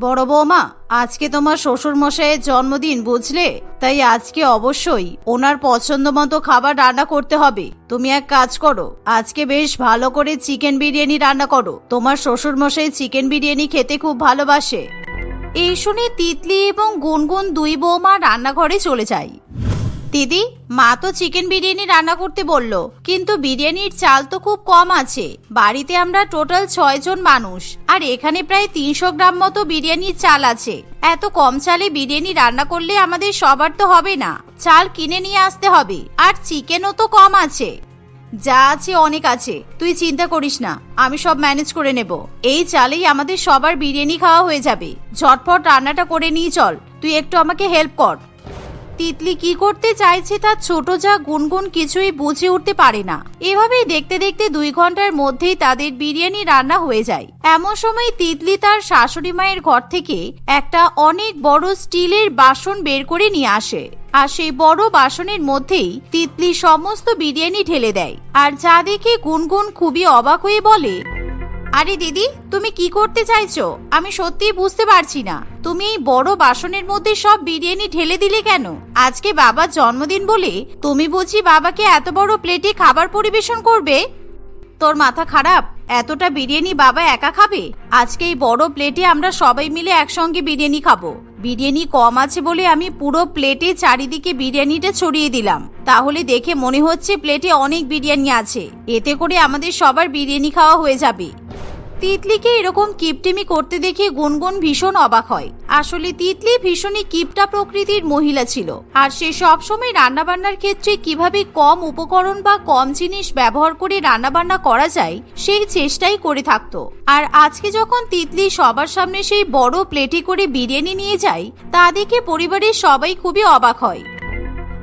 বড় বৌমা, আজকে তোমার শ্বশুর মশাইয়ের জন্মদিন, বুঝলে? তাই আজকে অবশ্যই ওনার পছন্দ মতো খাবার রান্না করতে হবে। তুমি এক কাজ করো, আজকে বেশ ভালো করে চিকেন বিরিয়ানি রান্না করো। তোমার শ্বশুর মশাই চিকেন বিরিয়ানি খেতে খুব ভালোবাসে। এই শুনে তিতলি এবং গুনগুন দুই বৌমা রান্নাঘরে চলে যায়। দিদি, মা তো চিকেন বিরিয়ানি রান্না করতে বলল, কিন্তু বিরিয়ানির চাল তো খুব কম আছে। বাড়িতে আমরা টোটাল ছয় জন মানুষ, আর এখানে প্রায় তিনশো গ্রাম মতো বিরিয়ানির চাল আছে। এত কম চালে বিরিয়ানি রান্না করলে আমাদের সবার তো হবে না। চাল কিনে নিয়ে আসতে হবে, আর চিকেনও তো কম আছে। যা আছে অনেক আছে, তুই চিন্তা করিস না, আমি সব ম্যানেজ করে নেব। এই চালেই আমাদের সবার বিরিয়ানি খাওয়া হয়ে যাবে। ঝটপট রান্নাটা করে নিয়ে চল, তুই একটু আমাকে হেল্প কর। তিতলি কি করতে চাইছে তার ছোট যা গুনগুন কিছুই বুঝে উঠতে পারে না। এভাবেই দেখতে দেখতে দুই ঘণ্টার মধ্যেই তাদের বিরিয়ানি রান্না হয়ে যায়। এমন সময় তিতলি তার শাশুড়ি মায়ের ঘর থেকে একটা অনেক বড় স্টিলের বাসন বের করে নিয়ে আসে। আর সেই বড় বাসনের মধ্যেই তিতলি সমস্ত বিরিয়ানি ঢেলে দেয়। আর যা দেখে গুনগুন খুবই অবাক হয়ে বলে আরে দিদি, তুমি কি করতে চাইছো? আমি সত্যিই বুঝতে পারছি না। তুমি এই বড় বাসনের মধ্যে সব বিরিয়ানি ঢেলে দিলে কেন? আজকে বাবার জন্মদিন বলে তুমি বুঝি বাবাকে এত বড় প্লেটে খাবার পরিবেশন করবে? তোর মাথা খারাপ? এতটা বিরিয়ানি বাবা একা খাবে? আজকে এই বড় প্লেটে আমরা সবাই মিলে একসঙ্গে বিরিয়ানি খাব। বিরিয়ানি কম আছে বলে আমি পুরো প্লেটে চারিদিকে বিরিয়ানিটা ছড়িয়ে দিলাম। তাহলে দেখে মনে হচ্ছে প্লেটে অনেক বিরিয়ানি আছে। এতে করে আমাদের সবার বিরিয়ানি খাওয়া হয়ে যাবে। তিতলিকে এরকম কিপটেমি করতে দেখে গুনগুন ভীষণ অবাক হয়। আসলে তিতলি ভীষণই কিপটা প্রকৃতির মহিলা ছিল। আর সে সবসময় রান্নাবান্নার ক্ষেত্রে কীভাবে কম উপকরণ বা কম জিনিস ব্যবহার করে রান্নাবান্না করা যায়, সেই চেষ্টাই করে থাকতো। আর আজকে যখন তিতলি সবার সামনে সেই বড় প্লেটে করে বিরিয়ানি নিয়ে যায়, তা দেখে পরিবারের সবাই খুবই অবাক হয়।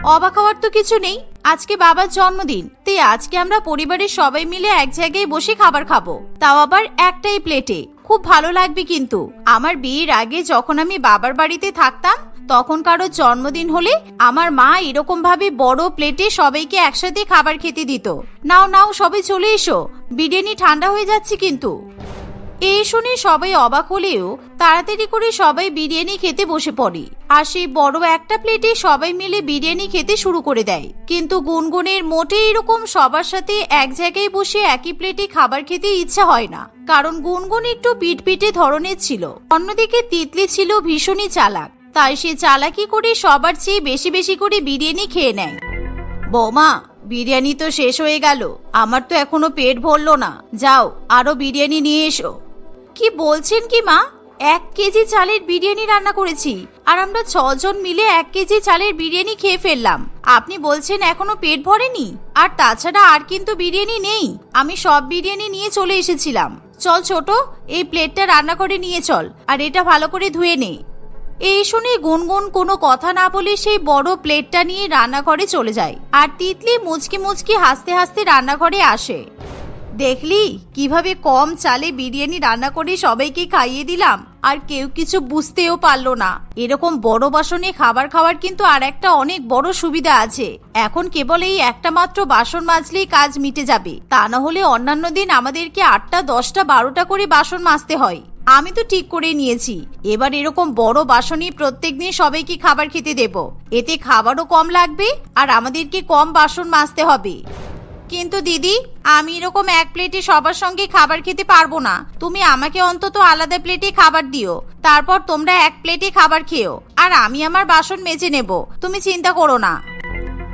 অবাক হওয়ার তো কিছু নেই। আজকে বাবার জন্মদিন, তাই আজকে আমরা পরিবারের সবাই মিলে এক জায়গায় বসে খাবার খাব। তাও আবার একটাই প্লেটে। খুব ভালো লাগবে কিন্তু। আমার বিয়ের আগে যখন আমি বাবার বাড়িতে থাকতাম, তখন কারোর জন্মদিন হলে আমার মা এরকম ভাবে বড় প্লেটে সবাইকে একসাথে খাবার খেতে দিত। নাও নাও, সবাই চলে এসো। বিরিয়ানি ঠান্ডা হয়ে যাচ্ছে কিন্তু। এই শুনে সবাই অবাক হলেও তাড়াতাড়ি করে সবাই বিরিয়ানি খেতে বসে পড়ে। আর সেই বড় একটা প্লেটে সবাই মিলে বিরিয়ানি খেতে শুরু করে দেয়। কিন্তু গুনগুনের মোটে এরকম সবার সাথে এক জায়গায় বসে একই প্লেটে খাবার খেতে ইচ্ছা হয় না। কারণ গুনগুন একটু পিটপিটে ধরনের ছিল। অন্যদিকে তিতলি ছিল ভীষণই চালাক। তাই সে চালাকি করে সবার চেয়ে বেশি বেশি করে বিরিয়ানি খেয়ে নেয়। বৌমা, বিরিয়ানি তো শেষ হয়ে গেল। আমার তো এখনও পেট ভরলো না। যাও, আরও বিরিয়ানি নিয়ে এসো। কি বলছেন কি মা? এক কেজি চালের বিরিয়ানি রান্না করেছি, আর আমরা ছজন মিলে এক কেজি চালের বিরিয়ানি খেয়ে ফেললাম। আপনি বলছেন এখনও পেট ভরেনি? আর তাছাড়া আর কিন্তু বিরিয়ানি নেই। আমি সব বিরিয়ানি নিয়ে চলে এসেছিলাম। চল ছোট, এই প্লেটটা রান্না করে নিয়ে চল, আর এটা ভালো করে ধুয়ে নে। এই শুনে গুনগুন কোনো কথা না বলে সেই বড় প্লেটটা নিয়ে রান্নাঘরে চলে যায়, আর তিতলি মুচকি মুচকি হাসতে হাসতে রান্নাঘরে আসে। দেখলি? কীভাবে কম চালে বিরিয়ানি রান্না করে সবাইকে খাইয়ে দিলাম, আর কেউ কিছু বুঝতেও পারল না। এরকম বড় বাসনে খাবার খাওয়ার কিন্তু আর একটা অনেক বড় সুবিধা আছে। এখন কেবল এই একটা মাত্র বাসন মাজলেই কাজ মিটে যাবে। তা না হলে অন্যান্য দিন আমাদেরকে আটটা, দশটা, বারোটা করে বাসন মাজতে হয়। আমি তো ঠিক করে নিয়েছি। এবার এরকম বড় বাসনই প্রত্যেক দিন সবাইকে খাবার খেতে দেব। এতে খাবারও কম লাগবে, আর আমাদেরকে কম বাসন মাজতে হবে। কিন্তু দিদি, আমি এরকম এক প্লেটে সবার সঙ্গে খাবার খেতে পারব না। তুমি আমাকে অন্তত আলাদা প্লেটে খাবার দিও। তারপর তোমরা এক প্লেটে খাবার খেও। আর আমি আমার বাসন মেজে নেব। তুমি চিন্তা করো না।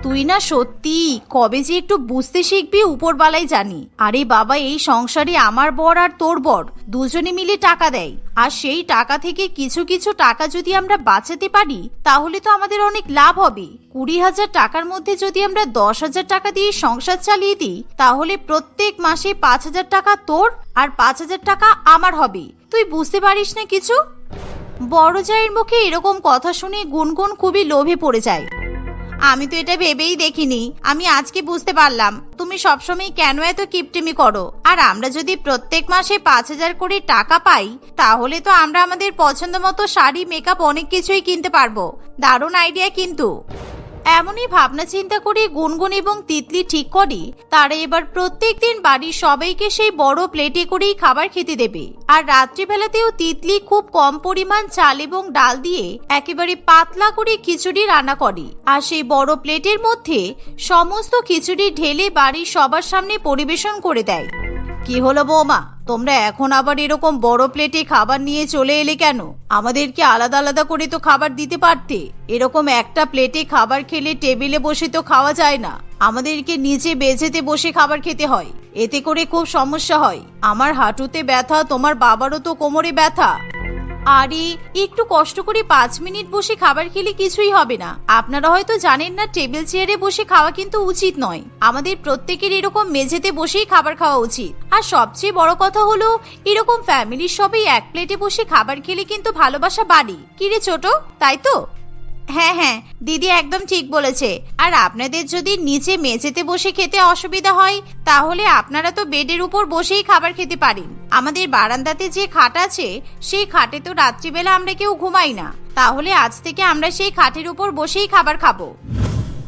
তুই না সত্যি কবে যে একটু বুঝতে শিখবি উপরবালাই জানি। আরে বাবা, এই সংসারে আমার বর আর তোর বর, দুজনে মিলে টাকা দেয়। আর সেই টাকা থেকে কিছু কিছু টাকা যদি আমরা বাঁচাতে পারি, তাহলে তো আমাদের অনেক লাভ হবে। কুড়ি হাজার টাকার মধ্যে যদি আমরা দশ হাজার টাকা দিয়ে সংসার চালিয়ে দিই, তাহলে প্রত্যেক মাসে পাঁচ হাজার টাকা তোর আর পাঁচ হাজার টাকা আমার হবে। তুই বুঝতে পারিস না কিছু? বড় জায়ের মুখে এরকম কথা শুনে গুনগুন খুবই লোভে পড়ে যায়। আমি তো এটা ভেবেই দেখিনি। আমি আজকে বুঝতে পারলাম, তুমি সবসময় কেন এত কিপটিমি করো? আর আমরা যদি প্রত্যেক মাসে পাঁচ হাজার করে টাকা পাই, তাহলে তো আমরা আমাদের পছন্দ মতো শাড়ি মেকআপ অনেক কিছুই কিনতে পারব। দারুণ আইডিয়া কিন্তু। এমনই ভাবনা চিন্তা করে গুনগুন এবং তিতলি ঠিক করে, তারা এবার প্রত্যেক দিন বাড়ির সবাইকে সেই বড় প্লেটে করেই খাবার খেতে দেবে। আর রাত্রিবেলাতেও তিতলি খুব কম পরিমাণ চাল এবং ডাল দিয়ে একেবারে পাতলা করে খিচুড়ি রান্না করে। আর সেই বড় প্লেটের মধ্যে সমস্ত খিচুড়ি ঢেলে বাড়ির সবার সামনে পরিবেশন করে দেয়। কি হলো বৌমা? তোমরা এখন আবার এরকম বড় প্লেটে খাবার নিয়ে চলে এলে কেন? আমাদেরকে আলাদা আলাদা করে তো খাবার দিতে পারতে। এরকম একটা প্লেটে খাবার খেলে টেবিলে বসে তো খাওয়া যায় না। আমাদেরকে নিচে বেঝেতে বসে খাবার খেতে হয়। এতে করে খুব সমস্যা হয়। আমার হাঁটুতে ব্যথা, তোমার বাবারও তো কোমরে ব্যথা। আরে, একটু কষ্ট করে পাঁচ মিনিট বসে খাবার খেলে কিছুই হবে না। আপনারা হয়তো জানেন না, টেবিল চেয়ারে বসে খাওয়া কিন্তু উচিত নয়। আমাদের প্রত্যেকের এরকম মেঝেতে বসেই খাবার খাওয়া উচিত। আর সবচেয়ে বড় কথা হলো, এরকম ফ্যামিলির সবাই এক প্লেটে বসে খাবার খেলে কিন্তু ভালোবাসা বাড়ি। কিরে ছোট, তাই তো? হ্যাঁ হ্যাঁ দিদি একদম ঠিক বলেছে। আর আপনাদের যদি নিচে মেঝেতে বসে খেতে অসুবিধা হয়, তাহলে আপনারা তো বেডের উপর বসেই খাবার খেতে পারেন। আমাদের বারান্দাতে যে খাট আছে, সেই খাটে তো রাত্রিবেলা আমরা কেউ ঘুমাই না। তাহলে আজ থেকে আমরা সেই খাটের উপর বসেই খাবার খাব।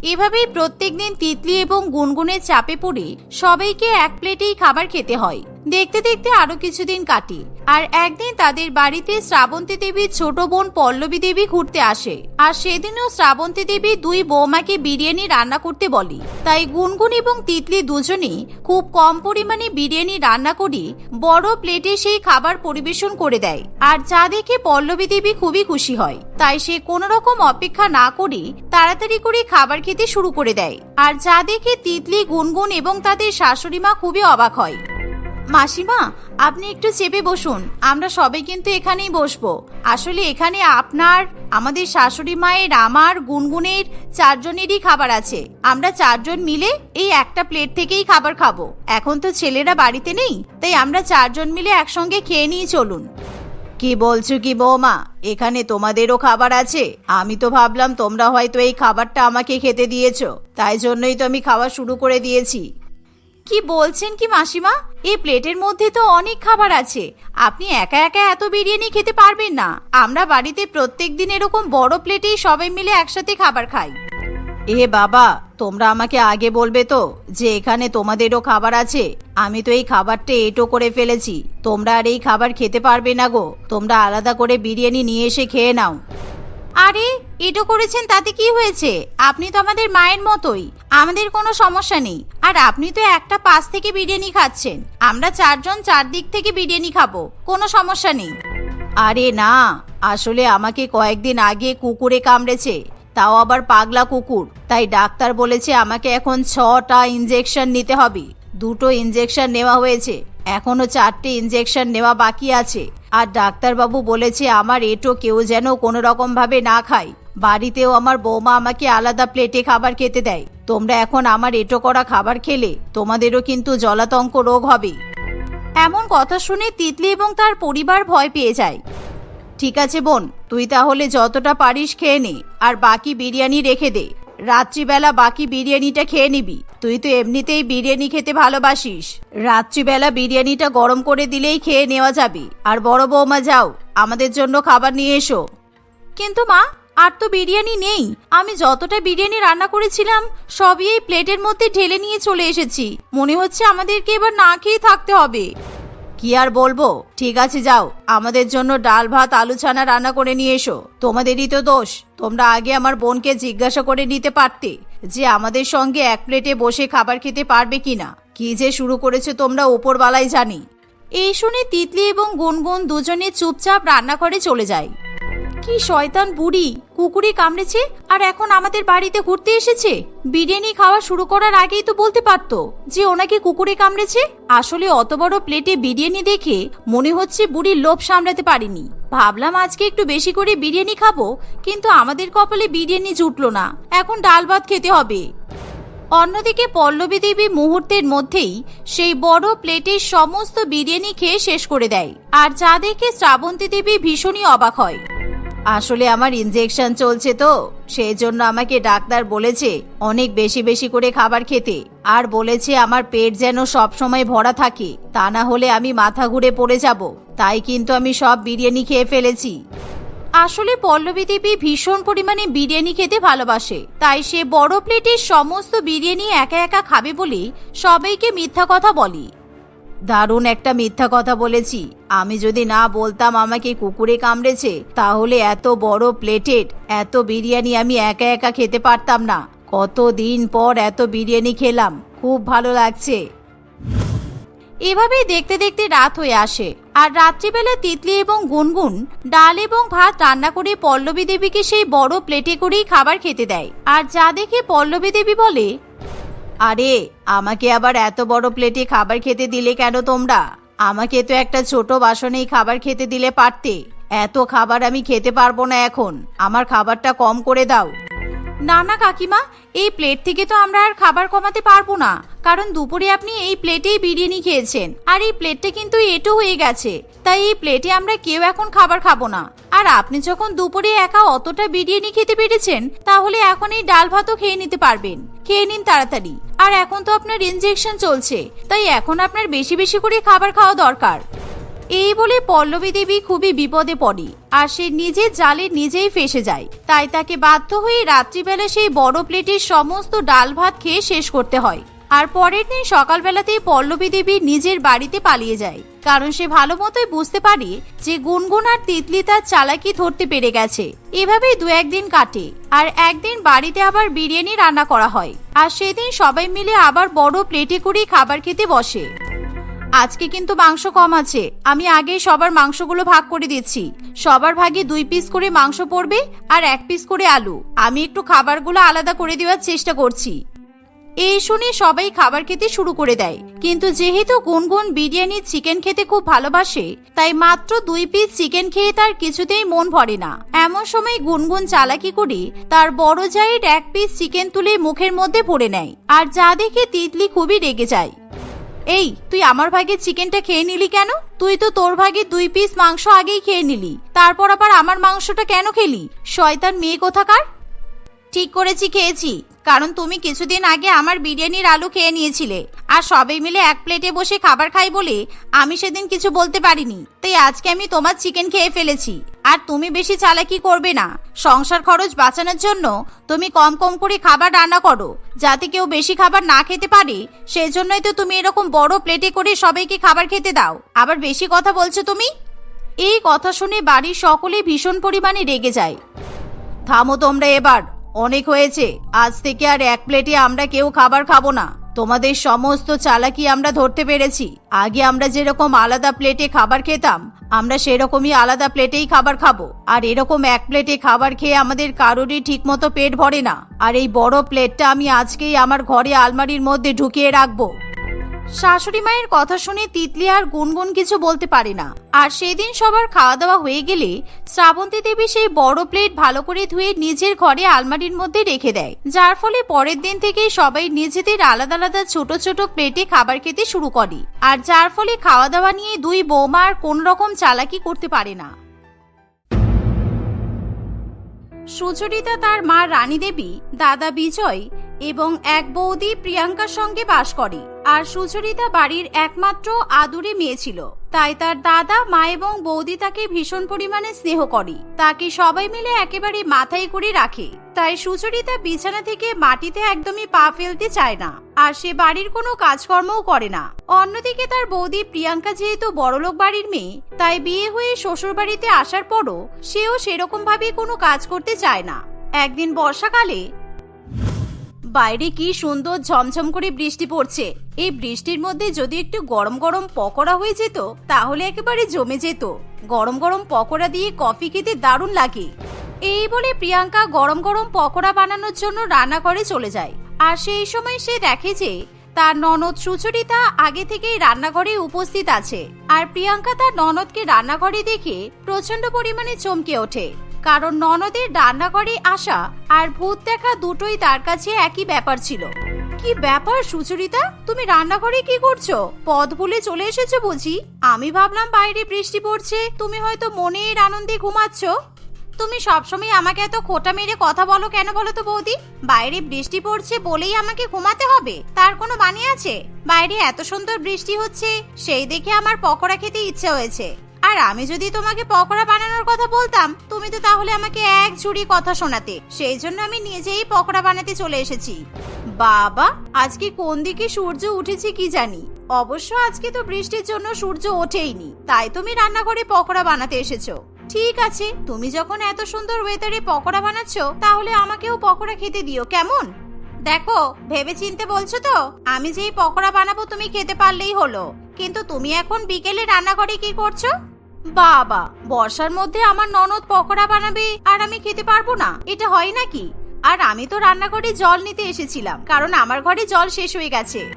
এভাবেই প্রত্যেকদিন তিতলি এবং গুনগুনের চাপে পড়ে সবাইকে এক প্লেটেই খাবার খেতে হয়। দেখতে দেখতে আরও কিছুদিন কাটে। আর একদিন তাদের বাড়িতে শ্রাবন্তী দেবীর ছোট বোন পল্লবী দেবী ঘুরতে আসে। আর সেদিনও শ্রাবন্তী দেবী দুই বৌমাকে বিরিয়ানি রান্না করতে বলে। তাই গুনগুন এবং তিতলি দুজনেই খুব কম পরিমাণে বিরিয়ানি রান্না করে বড় প্লেটে সেই খাবার পরিবেশন করে দেয়। আর যা দেখে পল্লবী দেবী খুবই খুশি হয়। তাই সে কোনো রকম অপেক্ষা না করে তাড়াতাড়ি করে খাবার খেতে শুরু করে দেয়। আর যা দেখে তিতলি, গুনগুন এবং তাদের শাশুড়ি মা খুবই অবাক হয়। মাসিমা, আপনি একটু চেপে বসুন। আমরা সবাই কিন্তু এখানেই বসবো। আসলে এখানে আপনার, আমাদের শাশুড়ি মায়ের, আমার, গুনগুনের চারজনেরই খাবার আছে। আমরা চারজন মিলে এই একটা প্লেট থেকেই খাবার খাব। এখন তো ছেলেরা বাড়িতে নেই, তাই আমরা চারজন মিলে একসঙ্গে খেয়ে নিয়ে চলুন। কি বলছো কি বৌমা? এখানে তোমাদেরও খাবার আছে। আমি তো ভাবলাম তোমরা হয়তো এই খাবারটা আমাকে খেতে দিয়েছ। তাই জন্যই তো আমি খাওয়া শুরু করে দিয়েছি। কি বলছেন কি মাসিমা? এই প্লেটের মধ্যে তো অনেক খাবার আছে। আপনি একা একা এত বিরিয়ানি খেতে পারবেন না। আমরা বাড়িতে প্রত্যেক দিন এরকম বড় প্লেটেই সবাই মিলে একসাথে খাবার খাই। এ বাবা, তোমরা আমাকে আগে বলবে তো যে এখানে তোমাদেরও খাবার আছে। আমি তো এই খাবারটা এটো করে ফেলেছি। তোমরা আর এই খাবার খেতে পারবে না গো। তোমরা আলাদা করে বিরিয়ানি নিয়ে এসে খেয়ে নাও। আরে, এটো করেছেন তাতে কি হয়েছে? আপনি তো আমাদের মায়ের মতোই। আমাদের কোনো সমস্যা নেই। আর আপনি তো একটা পাশ থেকে বিরিয়ানি খাচ্ছেন। আমরা চারজন চারদিক থেকে বিরিয়ানি খাব। কোনো সমস্যা নেই। আরে না, আসলে আমাকে কয়েকদিন আগে কুকুরে কামড়েছে। তাও আবার পাগলা কুকুর। তাই ডাক্তার বলেছে আমাকে এখন ছটা ইঞ্জেকশন নিতে হবে। দুটো ইঞ্জেকশন নেওয়া হয়েছে। এখনও চারটে ইঞ্জেকশন নেওয়া বাকি আছে। আর ডাক্তারবাবু বলেছে আমার এটো কেউ যেন কোনো রকম ভাবে না খায়। বাড়িতেও আমার বৌমা আমাকে আলাদা প্লেটে খাবার খেতে দেয়। তোমরা এখন আমার এটো করা খাবার খেলে, তোমাদেরও কিন্তু জলাতঙ্ক রোগ হবে। এমন কথা শুনে তিতলি এবং তার পরিবার ভয় পেয়ে যায়। ঠিক আছে বোন, তুই তাহলে যতটা পারিস খেয়ে নে, আর বাকি বিরিয়ানি রেখে দে। রাত্রিবেলা বাকি বিরিয়ানিটা খেয়ে নিবি। তুই তো এমনিতেই বিরিয়ানি খেতে ভালোবাসিস। রাত্রিবেলা বিরিয়ানিটা গরম করে দিলেই খেয়ে নেওয়া যাবে। আর বড় বৌমা যাও, আমাদের জন্য খাবার নিয়ে এসো। কিন্তু মা, আর তো বিরিয়ানি নেই। আমি যতটা বিরিয়ানি রান্না করেছিলাম, সবই এই প্লেটের মধ্যে ঢেলে নিয়ে চলে এসেছি। মনে হচ্ছে আমাদেরকে এবার না খেয়ে থাকতে হবে। কি আর বলব? ঠিক আছে, যাও। আমাদের জন্য ডাল, ভাত আলু ছানা রান্না করে নিয়ে এসো। তোমাদেরই তো দোষ। তোমরা আগে আমার বোনকে জিজ্ঞাসা করে নিতে পারতে যে আমাদের সঙ্গে এক প্লেটে বসে খাবার খেতে পারবে কিনা। কি যে শুরু করেছে তোমরা ওপরবালাই জানি। এই শুনে তিতলি এবং গুনগুন দুজনে চুপচাপ রান্নাঘরে চলে যায়। কি শয়তান বুড়ি? কুকুরে কামড়েছে আর এখন আমাদের বাড়িতে ঘুরতে এসেছে। বিরিয়ানি খাওয়া শুরু করার আগেই তো বলতে পারতো যে ওনাকে কুকুরে কামড়েছে। আসলে অত বড় প্লেটে বিরিয়ানি দেখে মনে হচ্ছে বুড়ির লোভ সামলাতে পারিনি। ভাবলাম আজকে একটু বেশি করে বিরিয়ানি খাব, কিন্তু আমাদের কপালে বিরিয়ানি জুটলো না। এখন ডাল ভাত খেতে হবে। অন্যদিকে পল্লবী দেবী মুহূর্তের মধ্যেই সেই বড় প্লেটের সমস্ত বিরিয়ানি খেয়ে শেষ করে দেয়। আর যা দেখে শ্রাবন্তী দেবী ভীষণই অবাক হয়। আসলে আমার ইনজেকশন চলছে তো সেই জন্য আমাকে ডাক্তার বলেছে অনেক বেশি বেশি করে খাবার খেতে। আর বলেছে আমার পেট যেন সব সময় ভরা থাকে, তা না হলে আমি মাথা ঘুরে পড়ে যাব। তাই কিন্তু আমি সব বিরিয়ানি খেয়ে ফেলেছি। আসলে পল্লবী দেবী ভীষণ পরিমাণে বিরিয়ানি খেতে ভালোবাসে, তাই সে বড় প্লেটের সমস্ত বিরিয়ানি একা একা খাবে বলে সবাইকে মিথ্যা কথা বলি। দারুণ একটা মিথ্যা কথা বলেছি। আমি যদি না বলতাম আমাকে কুকুরে কামড়েছে, তাহলে এত বড় প্লেটেড, এত বিরিয়ানি আমি একা একা খেতে পারতাম না। কতদিন পর এত বিরিয়ানি খেলাম, খুব ভালো লাগছে। এভাবেই দেখতে দেখতে রাত হয়ে আসে, আর রাত্রিবেলা তিতলি এবং গুনগুন ডাল এবং ভাত রান্না করে পল্লবী দেবীকে সেই বড় প্লেটে করেই খাবার খেতে দেয়। আর যা দেখে পল্লবী দেবী বলে আরে, আমাকে আবার এত বড় প্লেটে খাবার খেতে দিলে কেন তোমরা? আমাকে তো একটা ছোট বাসনেই খাবার খেতে দিলে পারতে। এত খাবার আমি খেতে পারব না এখন। আমার খাবারটা কম করে দাও। না না, কাকিমা, এই প্লেট থেকে তো আমরা আর খাবার কমাতে পারব না। কারণ দুপুরে আপনি এই প্লেটেই বিরিয়ানি খেয়েছেন। আর এই প্লেটটা কিন্তু এটো হয়ে গেছে। তাই এই প্লেটে আমরা কেউ এখন খাবার খাব না। আর আপনি যখন দুপুরে একা অতটা বিরিয়ানি খেতে পেরেছেন, তাহলে এখন এই ডাল ভাতও খেয়ে নিতে পারবেন। খেয়ে নিন তাড়াতাড়ি। আর এখন তো আপনার ইনজেকশন চলছে। তাই এখন আপনার বেশি বেশি করে খাবার খাওয়া দরকার। এই বলে পল্লবী দেবী খুবই বিপদে পড়ে আর সে নিজের জালে নিজেই ফেসে যায়। তাই তাকে বাধ্য হয়ে রাত্রিবেলা সেই বড় প্লেটের সমস্ত ডাল ভাত খেয়ে শেষ করতে হয়। আর পরের দিন সকালবেলাতেই পল্লবী দেবী নিজের বাড়িতে পালিয়ে যায়। কারণ সে ভালো মতোই বুঝতে পারে যে গুনগুন আর তিতলি তার চালাকি ধরতে পেরে গেছে। এভাবেই দু একদিন কাটে আর একদিন বাড়িতে আবার বিরিয়ানি রান্না করা হয়। আর সেদিন সবাই মিলে আবার বড় প্লেটে করেই খাবার খেতে বসে। আজকে কিন্তু মাংস কম আছে। আমি আগেই সবার মাংসগুলো ভাগ করে দিচ্ছি সবার ভাগে দুই পিস করে মাংস পড়বে আর এক পিস করে আলু। আমি একটু খাবারগুলো আলাদা করে দেওয়ার চেষ্টা করছি। এই শুনে সবাই খাবার খেতে শুরু করে দেয়। কিন্তু যেহেতু গুনগুন বিরিয়ানি চিকেন খেতে খুব ভালোবাসে, তাই মাত্র দুই পিস চিকেন খেয়ে তার কিছুতেই মন ভরে না। এমন সময় গুনগুন চালাকি করে তার বড় জায়ের এক পিস চিকেন তুলে মুখের মধ্যে ভরে নেয়। আর যা দেখে তিতলি খুবই রেগে যায়। এই, তুই আমার ভাগে চিকেনটা খেয়ে নিলি কেন? তুই তো তোর ভাগে দুই পিস মাংস আগেই খেয়ে নিলি। তারপর আবার আমার মাংসটা কেন খেলি? শয়তান মেয়ে কোথাকার? ঠিক করেছি, খেয়েছি। কারণ তুমি কিছুদিন আগে আমার বিরিয়ানির আলু খেয়ে নিয়েছিলে। আর সবাই মিলে এক প্লেটে বসে খাবার খাই বলে আমি সেদিন কিছু বলতে পারিনি। তাই আজকে আমি তোমার চিকেন খেয়ে ফেলেছি। আর তুমি বেশি চালাকি করবে না। সংসার খরচ বাঁচানোর জন্য তুমি কম কম করে খাবার রান্না করো। যাতে কেউ বেশি খাবার না খেতে পারে সেই জন্যই তো তুমি এরকম বড় প্লেটে করে সবাইকে খাবার খেতে দাও। আবার বেশি কথা বলছো তুমি? এই কথা শুনে বাড়ির সকলে ভীষণ পরিমাণে রেগে যায়। থামো তোমরা এবার। অনেক হয়েছে। আজ থেকে আর এক প্লেটে আমরা কেউ খাবার খাব না। তোমাদের সমস্ত চালাকি আমরা ধরতে পেরেছি। আগে আমরা যেরকম আলাদা প্লেটে খাবার খেতাম, আমরা সেরকমই আলাদা প্লেটেই খাবার খাব। আর এরকম এক প্লেটে খাবার খেয়ে আমাদের কারোরই ঠিকমতো পেট ভরে না। আর এই বড় প্লেটটা আমি আজকেই আমার ঘরে আলমারির মধ্যে ঢুকিয়ে রাখব। শাশুড়ি মায়ের কথা শুনে তিতলি আর গুনগুন কিছু বলতে পারে না। আর সেদিন সবার খাওয়া দাওয়া হয়ে গেলে শ্রাবন্তী দেবী সেই বড় প্লেট ভালো করে ধুয়ে নিজের ঘরে আলমারির মধ্যে রেখে দেয়। যার ফলে পরের দিন থেকেই সবাই নিজেদের আলাদা আলাদা ছোট ছোট প্লেটে খাবার খেতে শুরু করে। আর যার ফলে খাওয়া দাওয়া নিয়ে দুই বৌমা আর কোন রকম চালাকি করতে পারে না। সুচরিতা তার মা রানী দেবী, দাদা বিজয় এবং এক বৌদি প্রিয়াঙ্কার সঙ্গে বাস করে। আর সুচরিতা বাড়ির একমাত্র আদুরে মেয়ে ছিল। তাই তার দাদা, মা এবং বৌদি তাকে ভীষণ পরিমাণে স্নেহ করে। তাকে সবাই মিলে একেবারে মাথায় করে রাখে। তাই সুচরিতা বিছানা থেকে মাটিতে একদমই পা ফেলতে চায় না। আর সে বাড়ির কোনো কাজকর্মও করে না। অন্যদিকে তার বৌদি প্রিয়াঙ্কা যেহেতু বড়লোক বাড়ির মেয়ে, তাই বিয়ে হয়ে শ্বশুর বাড়িতে আসার পরও সেও সেরকম ভাবে কোনো কাজ করতে চায় না। একদিন বর্ষাকালে বাইরে কি সুন্দর ঝমঝম করে বৃষ্টি পড়ছে? এই বৃষ্টির মধ্যে যদি একটু গরম গরম পকোড়া হয়ে যেত, তাহলে একেবারে জমে যেত। গরম গরম পকোড়া দিয়ে কফি খেতে দারুণ লাগে। এই বলে প্রিয়াঙ্কা গরম গরম পকোড়া বানানোর জন্য রান্নাঘরে চলে যায়। আর সেই সময় সে দেখে যে, তার ননদ সুচরিতা আগে থেকেই রান্নাঘরে উপস্থিত আছে। আর প্রিয়াঙ্কা তার ননদকে রান্নাঘরে দেখে প্রচণ্ড পরিমাণে চমকে ওঠে। কারণ ননদের রান্নাঘরে আসা আর ভূত দেখা দুটোই তার কাছে একই ব্যাপার ছিল। কি ব্যাপার সুচরিতা? তুমি রান্নাঘরে কি করছ? পথ ভুলে চলে এসেছ বুঝি? আমি ভাবলাম বাইরে বৃষ্টি পড়ছে, তুমি হয়তো মনের আনন্দে ঘুমাচ্ছ। তুমি সবসময় আমাকে এত খোটা মেরে কথা বলো কেন বলো তো বৌদি? বাইরে বৃষ্টি পড়ছে বলেই আমাকে ঘুমাতে হবে, তার কোনো বানি আছে? বাইরে এত সুন্দর বৃষ্টি হচ্ছে, সেই দেখে আমার পকোড়া খেতে ইচ্ছে হয়েছে। আর আমি যদি তোমাকে পকোড়া বানানোর কথা বলতাম, তুমি তো তাহলে আমাকে এক ঝুড়ি কথা শোনাতে। সেই জন্য আমি নিজেই পকোড়া বানাতে চলে এসেছি। বাবা, আজকে কোন দিকে সূর্য উঠেছে কি জানি। অবশ্য আজকে তো বৃষ্টির জন্য সূর্য ওঠেইনি, তাই তুমি রান্নাঘরে পকোড়া বানাতে এসেছ। ঠিক আছে, তুমি যখন এত সুন্দর ওয়েদারে পকোড়া বানাচ্ছো, তাহলে আমাকেও পকোড়া খেতে দিও, কেমন? দেখো ভেবে চিনতে বলছো তো, আমি যেই পকোড়া বানাবো তুমি খেতে পারলেই হলো। কিন্তু তুমি এখন বিকেলে রান্নাঘরে কি করছ? বাবা, বর্ষার মধ্যে আমার ননদ পকোড়া বানাবে আর আমি খেতে পারব না। এটা হয় নাকি? আর আমি তো রান্নাঘরে জল নিতে এসেছিলাম, কারণ আমার ঘরে জল শেষ হয়ে গেছে।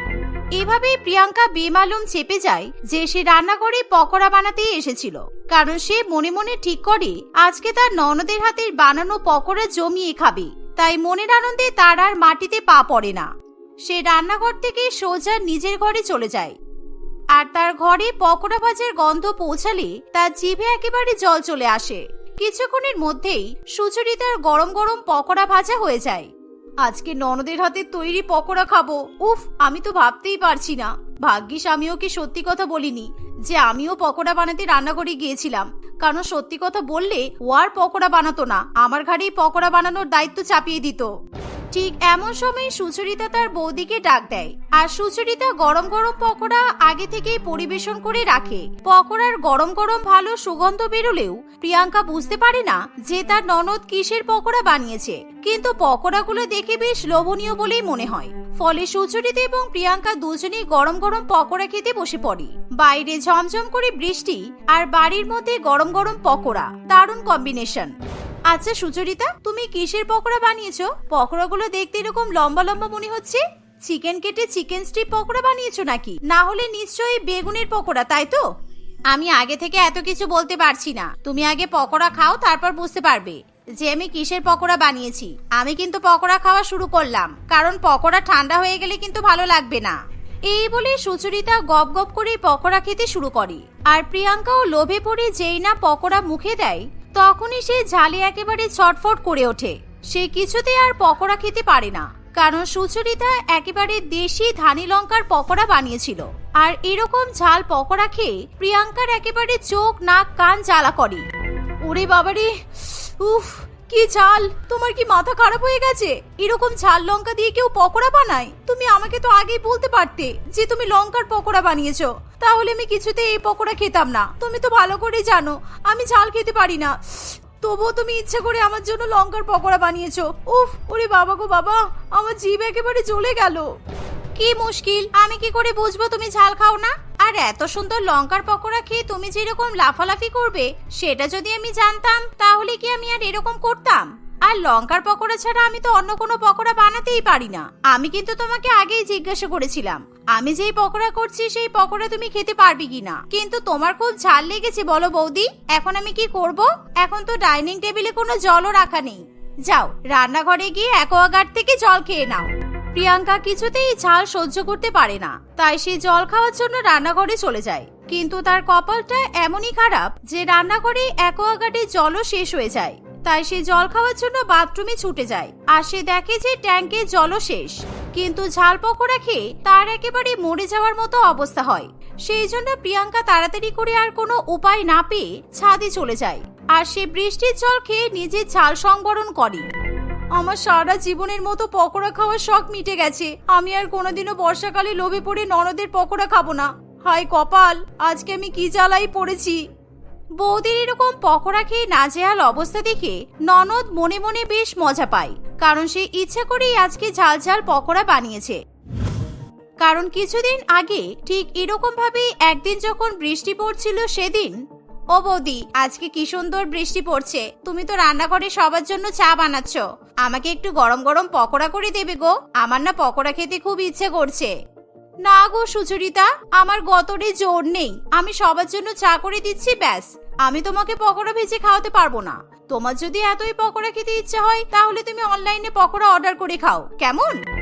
এভাবেই প্রিয়াঙ্কা বেমালুম চেপে যায় যে সে রান্নাঘরে পকোড়া বানাতেই এসেছিল, কারণ সে মনে মনে ঠিক করে, আজকে তার ননদের হাতের বানানো পকোড়া জমিয়ে খাবে। তাই মনের আনন্দে তার আর মাটিতে পা পড়ে না। সে রান্নাঘর থেকে সোজা নিজের ঘরে চলে যায়। আর তার ঘরে পকোড়া ভাজার গন্ধ পৌঁছালে তার জিভে একেবারে জল চলে আসে। কিছুক্ষণের মধ্যেই সুচরিতার গরম গরম পকোড়া ভাজা হয়ে যায়। আজকে ননদের হাতে তৈরি পকোড়া খাব। উফ, আমি তো ভাবতেই পারছি না। ভাগ্যিস আমি ওকে সত্যি কথা বলিনি যে আমিও পকোড়া বানাতে রান্নাঘরে গিয়েছিলাম। কারণ সত্যি কথা বললে ও আর পকোড়া বানাতো না। আমার ঘাড়েই পকোড়া বানানোর দায়িত্ব চাপিয়ে দিত। ঠিক এমন সময় সুচরিতা তার বৌদিকে ডাক দেয়। আর সুচরিতা গরম গরম পকোড়া আগে থেকেই পরিবেশন করে রাখে। পকোড়ার গরম গরম ভালো সুগন্ধ বেরোলেও প্রিয়াঙ্কা বুঝতে পারে না যে তার ননদ কিসের পকোড়া বানিয়েছে। কিন্তু পকোড়াগুলো দেখে বেশ লোভনীয় বলেই মনে হয়। ফলে সুচরিতা এবং প্রিয়াঙ্কা দুজনেই গরম গরম পকোড়া খেতে বসে পড়ে। বাইরে ঝমঝম করে বৃষ্টি আর বাড়ির মধ্যে গরম গরম পকোড়া। দারুণ কম্বিনেশন আচ্ছা সুচরিতা, তুমি কিসের পকোড়া বানিয়েছো? পকোড়াগুলো দেখতে এরকম লম্বা লম্বা মনে হচ্ছে। চিকেন কেটে চিকেন স্ট্রিপ পকোড়া বানিয়েছো নাকি? না হলে নিশ্চয়ই বেগুনের পকোড়া, তাই তো? আমি আগে থেকে এত কিছু বলতে পারছি না। তুমি আগে পকোড়া খাও, তারপর বুঝতে পারবে যে আমি কিসের পকোড়া বানিয়েছি। আমি কিন্তু পকোড়া খাওয়া শুরু করলাম, কারণ পকোড়া ঠান্ডা হয়ে গেলে কিন্তু ভালো লাগবে না। এই বলে সুচরিতা গপ গপ করে পকোড়া খেতে শুরু করে। আর প্রিয়াঙ্কাও লোভে পড়ে যেই না পকোড়া মুখে দেয় তখনই সে ঝালে একেবারে ছটফট করে ওঠে। সে কিছুতে আর পকোড়া খেতে পারে না, কারণ সুচরিতা একেবারে দেশি ধানি লঙ্কার পকোড়া বানিয়েছিল। আর এরকম ঝাল পকোড়া খেয়ে প্রিয়াঙ্কার একেবারে চোখ, নাক, কান জ্বালা করে। ওরে বাবারে, উফ কি ঝাল? তোমার কি মাথা খারাপ হয়ে গেছে? এরকম ঝাল লঙ্কা দিয়ে কেউ পকোড়া বানায়? তুমি আমাকে তো আগেই বলতে পারতে যে তুমি লঙ্কার পকোড়া বানিয়েছো। তাহলে আমি কিছুতে এই পকোড়া খেতাম না। তুমি তো ভালো করে জানো, আমি ঝাল খেতে পারি না। তবুও তুমি ইচ্ছে করে আমার জন্য লঙ্কার পকোড়া বানিয়েছো। উফ, ওরে বাবা গো বাবা, আমার জিভ একেবারে জ্বলে গেল। কি মুশকিল? আমি কি করে বুঝব তুমি ঝাল খাও না? আর এত সুন্দর লঙ্কার পকোড়া খেয়ে তুমি যেরকম লাফালাফি করবে, সেটা যদি আমি জানতাম, তাহলে কি আমি আর এরকম করতাম? আর লঙ্কার পকোড়া ছাড়া আমি তো অন্য কোনো পকোড়া বানাতেই পারি না। আমি কিন্তু তোমাকে আগেই জিজ্ঞাসা করেছিলাম, আমি যেই পকোড়া করছি, সেই পকোড়া তুমি খেতে পারবে কিনা? কিন্তু তোমার খুব ঝাল লেগেছে, বলো বৌদি। এখন আমি কি করব? এখন তো ডাইনিং টেবিলে কোনো জলও রাখা নেই। যাও, রান্নাঘরে গিয়ে অ্যাকোয়াগার্ড থেকে জল খেয়ে নাও। প্রিয়াঙ্কা কিছুতেই ঝাল সহ্য করতে পারে না। তাই সে জল খাওয়ার জন্য রান্নাঘরে চলে যায়। কিন্তু তার কপালটা এমনই খারাপ যে রান্নাঘরে অ্যাকোয়াগার্ডে জলও শেষ হয়ে যায়। তাই সে জল খাওয়ার জন্য বাথরুমে ছুটে যায় আর সে দেখে যে ট্যাঙ্কে জলও শেষ। কিন্তু ঝাল পকোড়া খেয়ে তার একেবারে মরে যাওয়ার মতো অবস্থা হয়। সেই জন্য প্রিয়াঙ্কা তাড়াতাড়ি করে আর কোনো উপায় না পেয়ে ছাদে চলে যায়। আর সে বৃষ্টির জল খেয়ে নিজের ঝাল সংবরণ করে। আমার সারা জীবনের মতো পকোড়া খাওয়ার শখ মিটে গেছে। আমি আর কোনোদিনও বর্ষাকালে লোভে পড়ে ননদের পকোড়া খাব না। হাই কপাল, আজকে আমি কি জ্বালাই পড়েছি? বৌদির এরকম পকোড়া খেয়ে নাজেহাল অবস্থা দেখে ননদ মনে মনে বেশ মজা পায়, কারণ সে ইচ্ছা করেই আজকে ঝাল ঝাল পকোড়া বানিয়েছে। কারণ কিছুদিন আগে ঠিক এরকম ভাবে একদিন যখন বৃষ্টি পড়ছিল সেদিন ও বৌদি, আজকে কি সুন্দর বৃষ্টি পড়ছে। তুমি তো রান্নাঘরে সবার জন্য চা বানাচ্ছ। আমাকে একটু গরম গরম পকোড়া করে দেবে গো। আমার না পকোড়া খেতে খুব ইচ্ছে করছে। না গো সুচরিতা, আমার গতরে জোর নেই। আমি সবার জন্য চা করে দিচ্ছি, ব্যাস। আমি তোমাকে পকোড়া ভেজে খাওয়াতে পারব না। তোমার যদি এতই পকোড়া খেতে ইচ্ছে হয়, তাহলে তুমি অনলাইনে পকোড়া অর্ডার করে খাও। কেমন?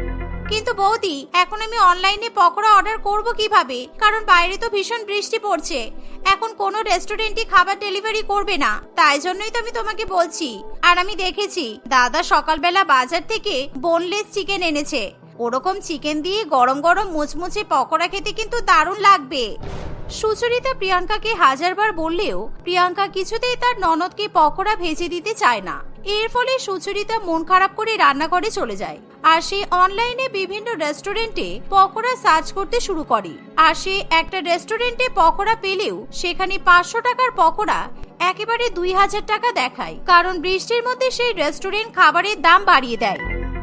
কিন্তু বৌদি, এখন আমি অনলাইনে পকোড়া অর্ডার করব কীভাবে? কারণ বাইরে তো ভীষণ বৃষ্টি পড়ছে। এখন কোনো রেস্টুরেন্টই খাবার ডেলিভারি করবে না। তাই জন্যই তো আমি তোমাকে বলছি। আর আমি দেখেছি, দাদা সকালবেলা বাজার থেকে বোনলেস চিকেন এনেছে। ওরকম চিকেন দিয়ে গরম গরম মুচমুচে পকোড়া খেতে কিন্তু দারুণ লাগবে। সুচরিতা প্রিয়াঙ্কাকে হাজারবার বললেও, প্রিয়াঙ্কা কিছুতেই তার ননদকে পকোড়া ভেজে দিতে চায় না। এর ফলে সুচরিতা মন খারাপ করে রান্নাঘরে চলে যায়। আর সে অনলাইনে বিভিন্ন রেস্টুরেন্টে পকোড়া সার্চ করতে শুরু করে। আর সে একটা রেস্টুরেন্টে পকোড়া পেলেও সেখানে পাঁচশো টাকার পকোড়া একেবারে দুই হাজার টাকা দেখায়। কারণ বৃষ্টির মধ্যে সেই রেস্টুরেন্ট খাবারের দাম বাড়িয়ে দেয়।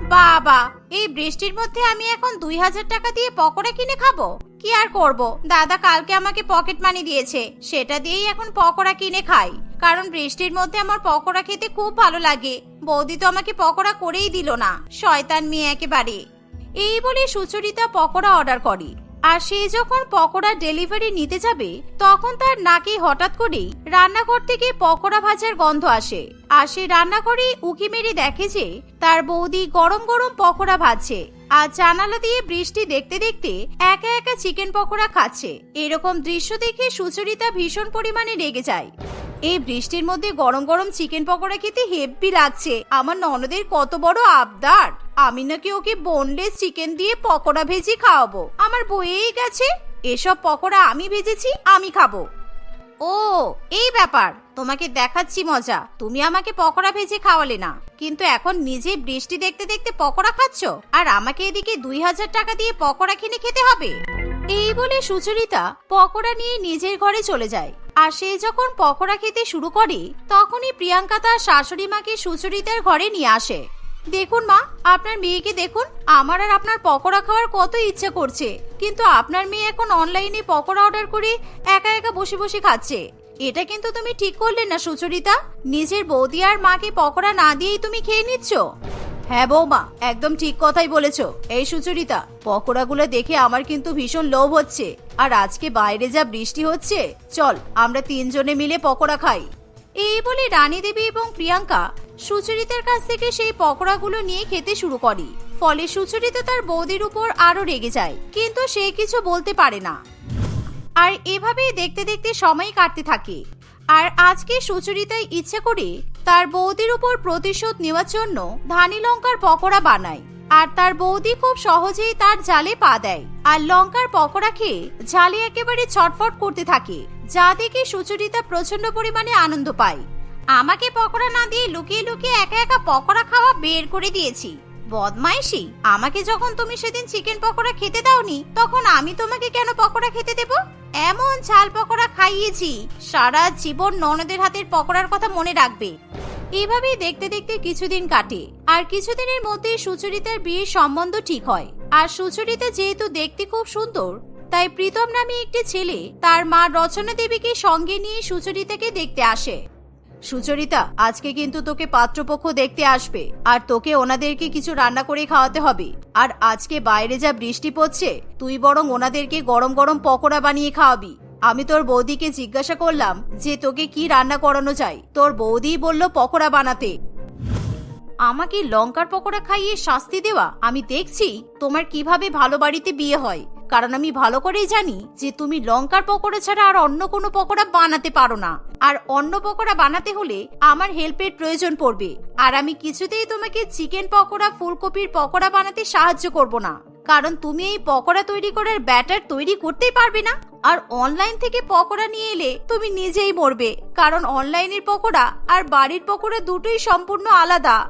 বাবা, এই বৃষ্টির মধ্যে আমি এখন দুই হাজার টাকা দিয়ে পকোড়া কিনে খাব? কি আর করব? দাদা কালকে আমাকে পকেট মানি দিয়েছে। সেটা দিয়েই এখন পকোড়া কিনে খাই। কারণ বৃষ্টির মধ্যে আমার পকোড়া খেতে খুব ভালো লাগে। বৌদি তো আমাকে পকোড়া করেই দিল না। শয়তান মেয়ে একেবারে। এই বলে সুচরিতা পকোড়া অর্ডার করে। আর সে যখন পকোড়া ডেলিভারি নিতে যাবে, তখন তার নাকে হঠাৎ করেই রান্নাঘর থেকে পকোড়া ভাজার গন্ধ আসে। আর সে রান্নাঘরে উকি মেরে দেখে যে, তার বৌদি গরম গরম পকোড়া ভাজছে। আর জানালা দিয়ে বৃষ্টি দেখতে দেখতে একা একা চিকেন পকোড়া খাচ্ছে। এরকম দৃশ্য দেখে সুচরিতা ভীষণ পরিমাণে রেগে যায়। এই বৃষ্টির মধ্যে গরম গরম চিকেন পকোড়া খেতে হেব্বি লাগছে। আমার ননদের কত বড় আবদার। আমি নাকি ওকে বোনলেস চিকেন দিয়ে পকোড়া ভেজে খাওয়াবো। আমার বইয়েই গেছে, এসব পকোড়া আমি ভেজেছি, আমি খাব। ও, এই ব্যাপার, তোমাকে দেখাচ্ছি মজা। তুমি আমাকে পকোড়া ভেজে খাওয়ালে না। কিন্তু এখন নিজে বৃষ্টি দেখতে দেখতে পকোড়া খাচ্ছ? আর আমাকে এদিকে দুই হাজার টাকা দিয়ে পকোড়া কিনে খেতে হবে? এই বলে সুচরিতা পকোড়া নিয়ে নিজের ঘরে চলে যায়। আর সে যখন পকোড়া খেতে শুরু করে, তখনই প্রিয়াঙ্কা তার শাশুড়ি মাকে সুচরিতার ঘরে নিয়ে আসে। দেখুন মা, আপনার মেয়েকে দেখুন, আমার আর আপনার পকোড়া খাওয়ার কত ইচ্ছে করছে। কিন্তু আপনার মেয়ে এখন অনলাইনে পকোড়া অর্ডার করে একা একা বসে বসে খাচ্ছে। এটা কিন্তু তুমি ঠিক করলে না সুচরিতা। নিজের বৌদি আর মাকে পকোড়া না দিয়েই তুমি খেয়ে নিচ্ছ। হ্যাঁ বৌমা, একদম ঠিক কথাই বলেছ। এই সুচরিতা, পকোড়াগুলো দেখে আমার কিন্তু ভীষণ লোভ হচ্ছে। আর আজকে বাইরে যা বৃষ্টি হচ্ছে, চল, আমরা তিনজনে মিলে পকোড়া খাই। এই বলে রানী দেবী এবং প্রিয়াঙ্কা সুচরিতার কাছ থেকে সেই পকোড়াগুলো নিয়ে খেতে শুরু করে। ফলে সুচরিতা তার বৌদির উপর আরও রেগে যায়, কিন্তু সে কিছু বলতে পারে না। আর এভাবেই দেখতে দেখতে সময় কাটতে থাকে। আর আজকে সুচরিতাই ইচ্ছে করে তার বৌদির উপর প্রতিশোধ নেওয়ার জন্য ধানি লঙ্কার পকোড়া বানায় আর তার বৌদি খুব সহজেই তার জালে পা দেয়। আর লঙ্কার পকোড়া খেয়ে জালে একেবারে ছটফট করতে থাকে, যা দেখে সুচরিতা প্রচণ্ড পরিমাণে আনন্দ পায়। আমাকে পকোড়া না দিয়ে লুকিয়ে লুকিয়ে একা একা পকোড়া খাওয়া বের করে দিয়েছি। বদমাইশি, আমাকে যখন তুমি সেদিন চিকেন পকোড়া খেতে দাওনি, তখন আমি তোমাকে কেন পকোড়া খেতে দেব? এমন ঝাল পকোড়া খাইয়েছি, সারা জীবন ননদের হাতের পকোড়ার কথা মনে রাখবে। এভাবেই দেখতে দেখতে কিছুদিন কাটে, আর কিছুদিনের মধ্যে সুচরিতার বিয়ের সম্বন্ধ ঠিক হয়। আর সুচরিতা যেহেতু দেখতে খুব সুন্দর, তাই প্রীতম নামে একটি ছেলে তার মা রচনা দেবীকে সঙ্গে নিয়ে সুচরিতাকে দেখতে আসে। সুচরিতা, আজকে কিন্তু তোকে পাত্রপক্ষ দেখতে আসবে, আর তোকে ওনাদেরকে কিছু রান্না করে খাওয়াতে হবে। আর আজকে বাইরে যা বৃষ্টি পড়ছে, তুই বরং ওনাদেরকে গরম গরম পকোড়া বানিয়ে খাওয়াবি। আমি তোর বৌদিকে জিজ্ঞাসা করলাম যে তোকে কি রান্না করানো চাই তোর বৌদিই বলল পকোড়া বানাতে। আমাকে লঙ্কার পকোড়া খাইয়ে শাস্তি দেওয়া? আমি দেখছি তোমার কীভাবে ভালো বাড়িতে বিয়ে হয়। কারণ আমি ভালো করেই জানি যে তুমি লঙ্কার পকোড়া ছাড়া আর অন্য কোনো পকোড়া বানাতে পারো না। আর অন্য পকোড়া বানাতে হলে আমার হেল্পের প্রয়োজন পড়বে। আর আমি কিছুতেই তোমাকে চিকেন পকোড়া, ফুলকপির পকোড়া বানাতে সাহায্য করব না। কারণ তুমি এই পকোড়া তৈরি করার ব্যাটার তৈরি করতেই পারবে না। আর অনলাইন থেকে পকোড়া নিয়ে এলে তুমি নিজেই মরবে। কারণ অনলাইনের পকোড়া আর বাড়ির পকোড়া দুটোই সম্পূর্ণ আলাদা।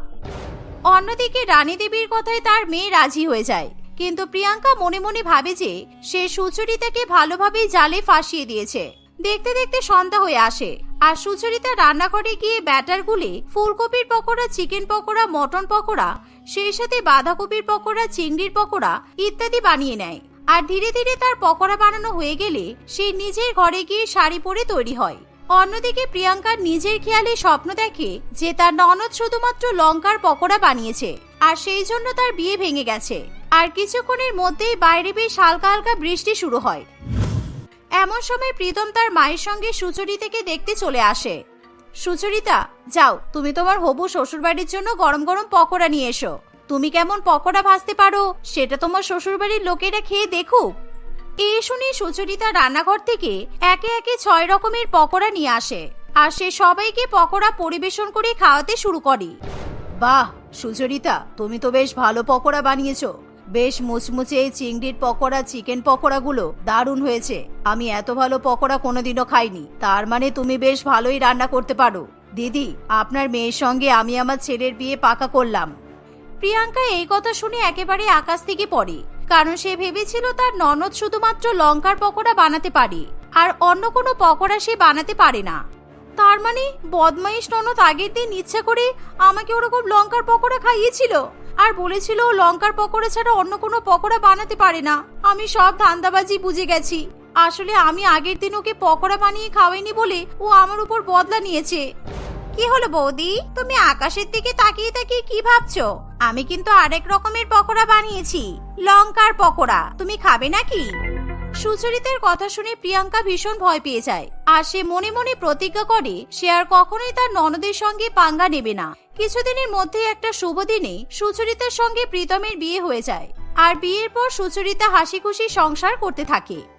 অন্যদিকে রানী দেবীর কথায় তার মেয়ে রাজি হয়ে যায়। কিন্তু প্রিয়াঙ্কা মনে মনে ভাবে যে সে সুচরিতাকে ভালোভাবেই জালে ফাঁসিয়ে দিয়েছে। দেখতে দেখতে সন্ধ্যা হয়ে আসে। আর সুচরিতা রান্নাঘরে গিয়ে ব্যাটার গুলে ফুলকপির পকোড়া, চিকেন পকোড়া, মটন পকোড়া, সেই সাথে বাঁধাকপির পকোড়া, চিংড়ির পকোড়া ইত্যাদি বানিয়ে নেয়। আর ধীরে ধীরে তার পকোড়া বানানো হয়ে গেলে সে নিজের ঘরে গিয়ে শাড়ি পরে তৈরি হয়। অন্যদিকে প্রিয়াঙ্কার নিজের খেয়ালে স্বপ্ন দেখে যে তার ননদ শুধুমাত্র লঙ্কার পকোড়া বানিয়েছে। আর সেই জন্য তার বিয়ে ভেঙে গেছে। আর কিছুক্ষণের মধ্যেই বাইরে বেশ হালকা হালকা বৃষ্টি শুরু হয়। এমন সময় প্রীতম তার মায়ের সঙ্গে সুচরিতাকে দেখতে চলে আসে। সুচরিতা, যাও, তুমি তোমার হবু শ্বশুরবাড়ির জন্য গরম গরম পকোড়া নিয়ে এসো। তুমি কেমন পকোড়া ভাজতে পারো, সেটা তোমার শ্বশুরবাড়ির লোকেরা খেয়ে দেখুক। এই শুনে সুচরিতা রান্নাঘর থেকে একে একে ছয় রকমের পকোড়া নিয়ে আসে আর সে সবাইকে পকোড়া পরিবেশন করে খাওয়াতে শুরু করে। বাহ, সুচরিতা, তুমি তো বেশ ভালো পকোড়া বানিয়েছো। বেশ মুচমুচে এই চিংড়ির পকোড়া, চিকেন পকোড়াগুলো দারুণ হয়েছে। আমি এত ভালো পকোড়া কোনোদিনও খাইনি। তার মানে তুমি বেশ ভালোই রান্না করতে পারো। দিদি, আপনার মেয়ের সঙ্গে আমি আমার ছেলের বিয়ে পাকা করলাম। প্রিয়াঙ্কা এই কথা শুনে একেবারে আকাশ থেকে পড়ে, কারণ সে ভেবেছিল তার ননদ শুধুমাত্র লঙ্কার পকোড়া বানাতে পারে, আর অন্য কোনো পকোড়া সে বানাতে পারে না। তার মানে বদমাইশ ননদ আগের দিন ইচ্ছা করে আমাকে ওরকম লঙ্কার পকোড়া খাইয়েছিল? আর বলেছিল লঙ্কার পকোড়া ছাড়া অন্য কোনো পকোড়া বানাতে পারে না। আমি সব ধান্দাবাজি বুঝে গেছি। আসলে আমি আগের দিন ওকে পকোড়া বানিয়ে খাওয়াইনি বলে ও আমার উপর বদলা নিয়েছে। কি হলো বৌদি? তুমি আকাশের দিকে তাকিয়ে তাকিয়ে কি ভাবছ? আমি কিন্তু আরেক রকমের পকোড়া বানিয়েছি। লঙ্কার পকোড়া। তুমি খাবে নাকি? সুচরিতার কথা শুনে প্রিয়াঙ্কা ভীষণ ভয় পেয়ে যায়। আর সে মনে মনে প্রতিজ্ঞা করে, সে আর কখনোই তার ননদের সঙ্গে পাঙ্গা নেবে না। কিছুদিনের মধ্যে একটা শুভ দিনে সুচরিতার সঙ্গে প্রীতমের বিয়ে হয়ে যায়। আর বিয়ের পর সুচরিতা হাসি খুশি সংসার করতে থাকে।